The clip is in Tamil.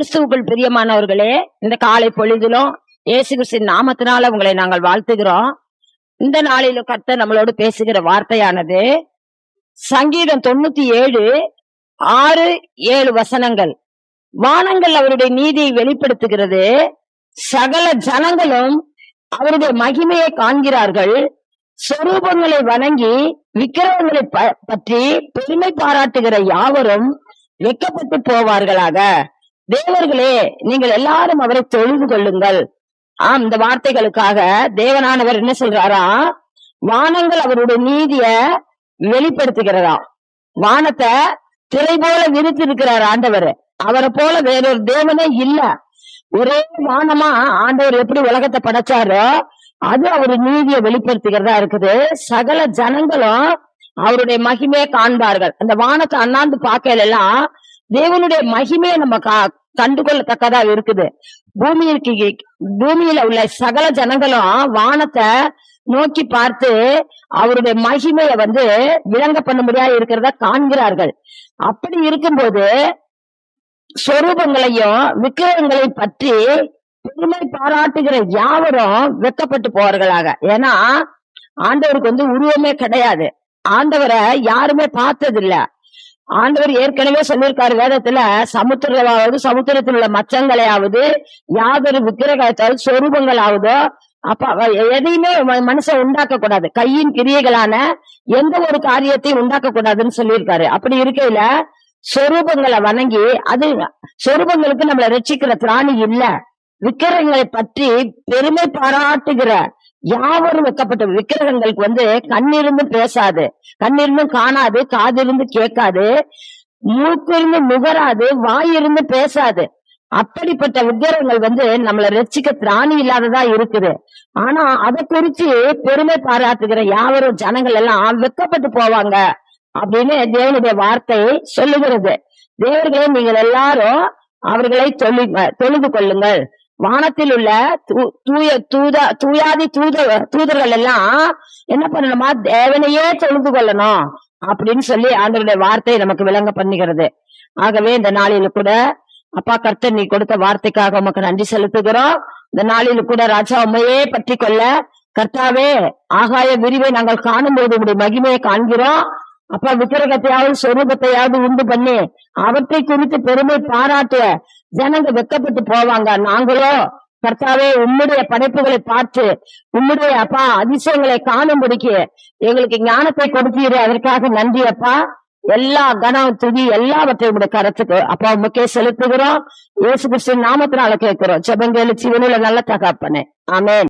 கிறிஸ்துவுக்குள் பிரியமானவர்களே இந்த காலை பொழுதிலும் இயேசு கிறிஸ்தின் நாமத்தினால உங்களை நாங்கள் வாழ்த்துகிறோம். இந்த நாளிலும் கர்த்தர் நம்மளோடு பேசுகிற வார்த்தையானது சங்கீதம் தொண்ணூத்தி ஏழு ஆறு ஏழு வசனங்கள். வானங்கள் அவருடைய நீதியை வெளிப்படுத்துகிறது. சகல ஜனங்களும் அவருடைய மகிமையை காண்கிறார்கள். சொரூபங்களை வணங்கி விக்கிரகங்களை பற்றி பெருமை பாராட்டுகிற யாவரும் வெக்கப்பட்டு போவார்களாக. தேவர்களே நீங்கள் எல்லாரும் அவரை தொழுது கொள்ளுங்கள். ஆம் இந்த வார்த்தைகளுக்காக தேவனானவர் என்ன சொல்றாரா? வானங்கள் அவருடைய நீதிய வெளிப்படுத்துகிறதா வானத்தை திரை போல விரித்து இருக்கிறார் ஆண்டவர். அவரை போல வேறொரு தேவனே இல்ல. ஒரே வானமா ஆண்டவர் எப்படி உலகத்தை படைச்சாரோ அது அவரு நீதியை வெளிப்படுத்துகிறதா இருக்குது. சகல ஜனங்களும் அவருடைய மகிமையை காண்பார்கள். அந்த வானத்தை அண்ணாந்து பார்க்கல எல்லாம் தேவனுடைய மகிமையை நம்ம கா- கண்டுகொள்ளத்தக்கதா இருக்குது. பூமியிற்கு பூமியில உள்ள சகல ஜனங்களும் வானத்தை நோக்கி பார்த்து அவருடைய மகிமையை வந்து விளங்க பண்ணும்படியா இருக்கிறத காண்கிறார்கள். அப்படி இருக்கும்போது சொரூபங்களையும் விக்கிரகங்களை பற்றி பெருமை பாராட்டுகிற யாவரும் வெட்கப்பட்டு போவார்களாக. ஏன்னா ஆண்டவருக்கு வந்து உருவமே கிடையாது. ஆண்டவரை யாருமே பார்த்ததில்ல. ஆண்டவர் ஏற்கனவே சொல்லியிருக்காரு வேதத்துல சமுத்திரமாவது சமுத்திரத்தில் உள்ள மச்சங்களையாவது யாதொரு விக்கிரகத்தாவது சொரூபங்களாவதோ அப்ப எதையுமே ம- மனுஷன் உண்டாக்க கூடாது கையின் கிரியைகளான எந்த ஒரு காரியத்தையும் உண்டாக்க கூடாதுன்னு சொல்லியிருக்காரு. அப்படி இருக்கையில சொரூபங்களை வணங்கி அது சொரூபங்களுக்கு நம்மளை ரட்சிக்கிற திராணி இல்ல. விக்கிரகங்களை பற்றி பெருமை பாராட்டுகிற யாவரும் வைக்கப்பட்ட விக்கிரகங்களுக்கு வந்து கண்ணிருந்து பேசாது கண்ணிருந்து காணாது காதிருந்து கேட்காது மூக்கிருந்து நுகராது வாயிருந்து பேசாது. அப்படிப்பட்ட விக்கிரகங்கள் வந்து நம்மளை ரட்சிக்க திராணி இல்லாததா இருக்குது. ஆனா அதை குறிச்சு பெருமை பாராட்டுகிற யாவரும் ஜனங்கள் எல்லாம் வெக்கப்பட்டு போவாங்க அப்படின்னு தேவனுடைய வார்த்தை சொல்லுகிறது. தேவர்களே நீங்கள் எல்லாரும் அவர்களை தொழு தொழுது கொள்ளுங்கள். வானத்தில் உள்ள தூ- தூய தூத தூயாதி தூத தூதர்கள் எல்லாம் என்ன பண்ணணுமா? தேவனையே தொழுந்து கொள்ளணும் அப்படின்னு சொல்லி ஆண்டவருடைய வார்த்தை நமக்கு விளங்க பண்ணுகிறது. ஆகவே இந்த நாளில கூட அப்பா கர்த்தர் நீ கொடுத்த வார்த்தைக்காக உமக்கு நன்றி செலுத்துகிறோம். இந்த நாளில கூட ராஜா உண்மையே பற்றி கொள்ள கர்த்தாவே ஆகாய விரிவை நாங்கள் காணும்போது உடைய மகிமையை காண்கிறோம். அப்பா விக்கிரகத்தையாவது சொரூபத்தையாவது உண்டு பண்ணி அவற்றை குறித்து பெருமை பாராட்டுவ ஜனங்க வெக்கப்பட்டு போவாங்க. நாங்களோ கர்த்தாவே உம்முடைய படைப்புகளை பார்த்து உம்முடைய அப்பா அதிசயங்களை காணும்படிக்கு எங்களுக்கு ஞானத்தை கொடுத்தீரு. அதற்காக நன்றி அப்பா. எல்லா கனம் துதி எல்லாவற்றையும் உடைய கரத்துக்கு அப்பா உமக்கே செலுத்துகிறோம். இயேசு கிறிஸ்து நாமத்தினால கேட்கிறோம். செபங்கேலு சிவனில நல்ல தகப்பனே. ஆமேன்.